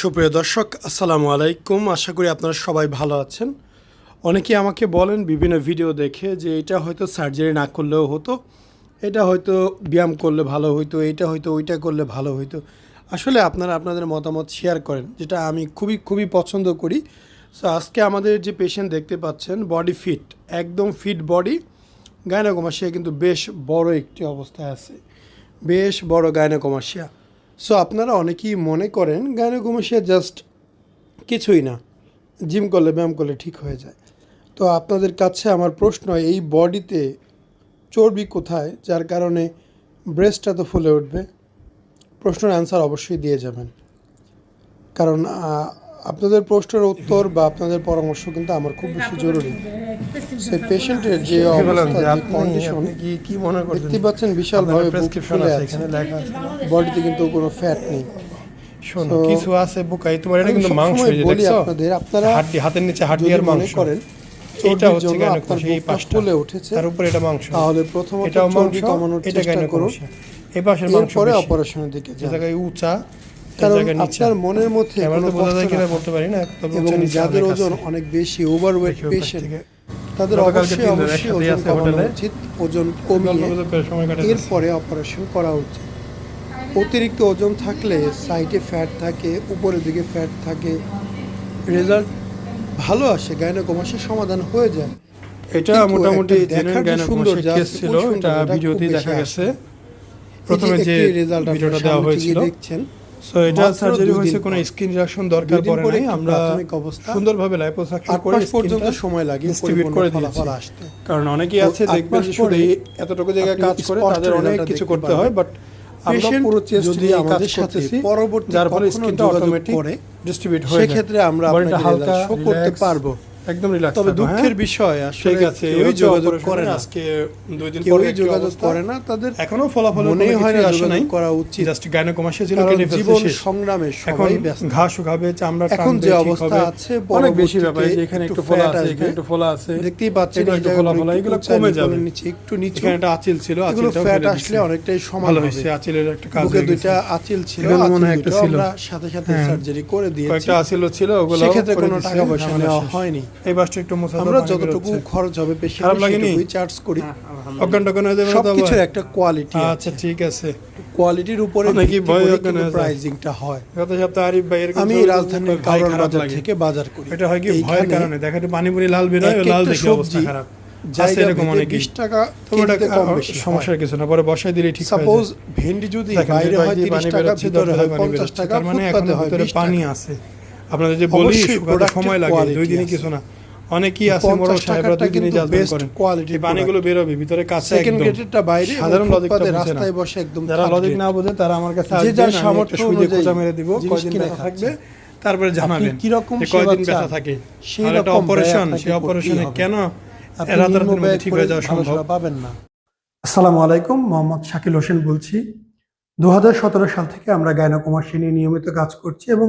সুপ্রিয় দর্শক, আসসালামু আলাইকুম। আশা করি আপনারা সবাই ভালো আছেন। অনেকে আমাকে বলেন বিভিন্ন ভিডিও দেখে যে এটা হয়তো সার্জারি না করলেও হতো, এটা হয়তো ব্যায়াম করলে ভালো হইতো, এটা হয়তো ওইটা করলে ভালো হইতো। আসলে আপনারা আপনাদের মতামত শেয়ার করেন, যেটা আমি খুবই খুবই পছন্দ করি। সো আজকে আমাদের যে পেশেন্ট দেখতে পাচ্ছেন বডি ফিট একদম ফিট বডি গায়নাকমাসিয়া কিন্তু বেশ বড় একটি অবস্থায় আছে। বেশ বড় গায়নাকমাসিয়া সো আপনারা অনেকেই মনে করেন গায়নাকমাসিয়া জাস্ট কিছুই না। জিম করলে, ব্যায়াম করলে ঠিক হয়ে যায়। তো আপনাদের কাছে আমার প্রশ্ন, এই বডিতে চর্বি কোথায়, যার কারণে ব্রেস্টটা তো ফুলে উঠবে? প্রশ্নের অ্যান্সার অবশ্যই দিয়ে যাবেন। কারণ আপনাদের প্রশ্নের উত্তর বা আপনাদের পরামর্শ কিন্তু আমার খুব বেশি জরুরি। সেই পেশেন্টের যে অবস্থা যে কন্ডিশন কি কি মনে করছেন? দেখতে পাচ্ছেন বিশালভাবে ফুলে আছে বডিতে কিন্তু কোনো ফ্যাট নেই। শোনো কিছু আছে বুকাই তোমার এটা কিন্তু মাংস বলি আপনাদের আপনারা হাড্ডি হাতের নিচে যদি আর মাংস। করেন এটা হচ্ছে এই পাশটা। উঠেছে। তার উপরে এটা মাংস। তাহলে প্রথমত এটাও মাংস কমানোর এটা চেষ্টা করুন। এই পাশের মাংস বেশি। অপারেশনের দিকে যে জায়গায় উঁচা কারণ আপনার মনের মধ্যে কোনো তো বোঝা যায় কষ্ট কিনা বলতে পারি না তবে এবং যাদের ওজন অনেক বেশি ওভারওয়েট পেশেন্ট তাদের অবশ্যই অবশ্যই ওজন কমানো উচিত ওজন কমিয়ে এরপরে অপারেশন করা উচিত। অতিরিক্ত ওজন থাকলে সাইডে ফ্যাট থাকে উপরের দিকে ফ্যাট থাকে রেজাল্ট ভালো আসে গাইনোকমাসের সমাধান হয়ে যায়। এটা মোটামুটি একটা দেখার সুন্দর ছিল এটা দেখা। গেছে। প্রথমে যে রেজাল্ট ভিডিওটা দেওয়া হয়েছিল দেখছেন। সো এটা সার্জারি হয়েছে কোনো স্কিন দরকার পড়ে নাই আমরা প্রাথমিক অবস্থা। সুন্দরভাবে লাইপোসাকশন করে পর্যন্ত সময় লাগে পরিপূর্ণ করে দিয়েছি। কারণ অনেকেই আছে দেখবেন যে শুধু এতটুকু জায়গায় কাজ করে তাদের অনেক কিছু করতে হয় বাট আমরা পুরো চেস্ট দিয়ে আমাদের সাথে পরবর্তী যার ফলে স্কিনটা অটোমেটিক ডিস্ট্রিবিউট হয়ে সেক্ষেত্রে আমরা আপনাকে হালকা show করতে পারব। একদম রিল্যাক্স তবে দুঃখের বিষয় আসলে ঠিক আছে এই যোগাযোগ করে না। আজকে দুই দিন পরে যোগাযোগ করে না তাদের এখনও ফলাফল মনেই হয় না আসে যোগাযোগ নাই। করা উচিত। জাস্ট ছিল কারণ কেটে ফেলছে জীবন সংগ্রামে সবাই ব্যস্ত। শুকাবে চামড়া এখন যে অবস্থা আছে, অনেক বেশি ব্যাপার এখানে একটু একটু ফোলা আছে এখানে একটু ফোলা আছে দেখতেই পাচ্ছেন এই একটু ফোলা ফোলা এগুলো কমে যাবে। নিচে একটু নিচু। এখানে একটা আচিল ছিল এগুলো আচিলটাও ফ্যাট আসলে অনেকটাই সমান হয়েছে আচিলের একটা কাজ বুকে দুইটা। আচিল ছিল মনে হয় একটা ছিল। আমরা সাথে সাথে হ্যাঁ। সার্জারি করে দিয়েছি। কয়েকটা আচিল ছিল ওগুলো সেক্ষেত্রে কোনো টাকা পয়সা নেওয়া হয়নি এই বাসটা একটু মোছা আমরা যতটুকু খরচ হবে খারাপ লাগেনি? চার্জ করি। অজ্ঞান টজ্ঞান হয়ে যাবে তো একটা কোয়ালিটি আচ্ছা ঠিক আছে। কোয়ালিটির উপরে হয়ে যায়। প্রাইজিংটা হয়। গত সপ্তাহে আরিফ ভাই এরকম আমি রাজধানীর কারণ বাজার থেকে বাজার করি। এটা হয় কি? ভয়ের কারণে। দেখা যায় পানি পুরি লাল বের হয় লাল দেখে অবস্থা খারাপ। এরকম ভেদে অনেকেই। 20 টাকা তো ওটা কিনতে কম বেশি সমস্যার কিছু না পরে দিলে ঠিক সাপোজ ভেন্ডি যদি বাইরে হয় দিয়ে 30 পানি টাকা ভিতরে হয় পানি 50 বেরোচ্ছে। টাকা মানে এখন ভিতরে পানি আছে। আপনাদের যে বলি সময় লাগে দুই দিনে কিছু না। অনেকেই আছে 50 মোড়ল সাহেবরা দুই দিনই কিন্তু জাজমেন্ট করেন। এই পানিগুলো বেরোবে ভিতরে কাছে সেকেন্ড একদম। গ্রেডেরটা বাইরে সাধারণ এবং লজিকটা বুঝে রাস্তায় বসে একদম যারা লজিক না বোঝে তারা আমার কাছে যে যার সামর্থ্য অনুযায়ী খোঁচা মেরে দিব কয়দিন ব্যথা থাকবে তারপরে জানাবেন কীরকম যে সেবা কয়দিন ব্যথা থাকে। সেই রকম অপারেশন সেই অপারেশনে কেন আপনি মধ্যে ঠিক হয়ে যাওয়া সম্ভব? পাবেন না। আসসালামু আলাইকুম মোহাম্মদ শাকিল হোসেন বলছি। দু হাজার সতেরো সাল থেকে আমরা গায়নাকুমাসী নিয়ে নিয়মিত কাজ করছি এবং